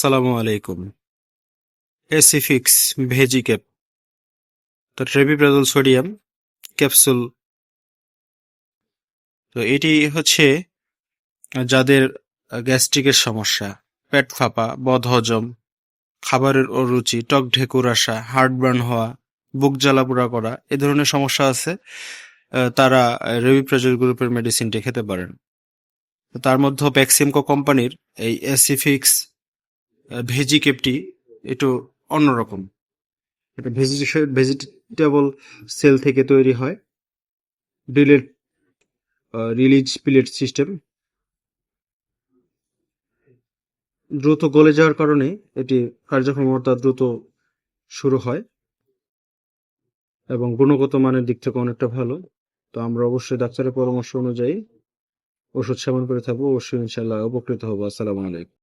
সালামু আলাইকুম। Acifix veggie cap. তো ট্রেবিপ্রাজল সোডিয়াম ক্যাপসুল। তো এটি হচ্ছে যাদের গ্যাস্ট্রিকের সমস্যা, পেট ফাঁপা, বদহজম, খাবারের অরুচি, টক ঢেকুর আসা, হার্টবার্ন হওয়া, বুক জ্বালা পোড়া করা, এ ধরনের সমস্যা আছে, তারা রেবিপ্রাজল গ্রুপের মেডিসিনটি খেতে পারেন। তার মধ্যে প্যাক্সিমকো কোম্পানির এই এসিফিক্স ভেজিকেপটি একটু অন্যরকম। এটা ভেজিটেবল সেল থেকে তৈরি হয়। ডিলেট রিলিজ পিলেট সিস্টেম দ্রুত গলে যাওয়ার কারণে এটি কার্যক্ষমতা দ্রুত শুরু হয় এবং গুণগত মানের দিক থেকে অনেকটা ভালো। তো আমরা অবশ্যই ডাক্তারের পরামর্শ অনুযায়ী ওষুধ সেবন করে থাকব। অবশ্যই ইনশাল্লাহ উপকৃত হব। আসসালামু আলাইকুম।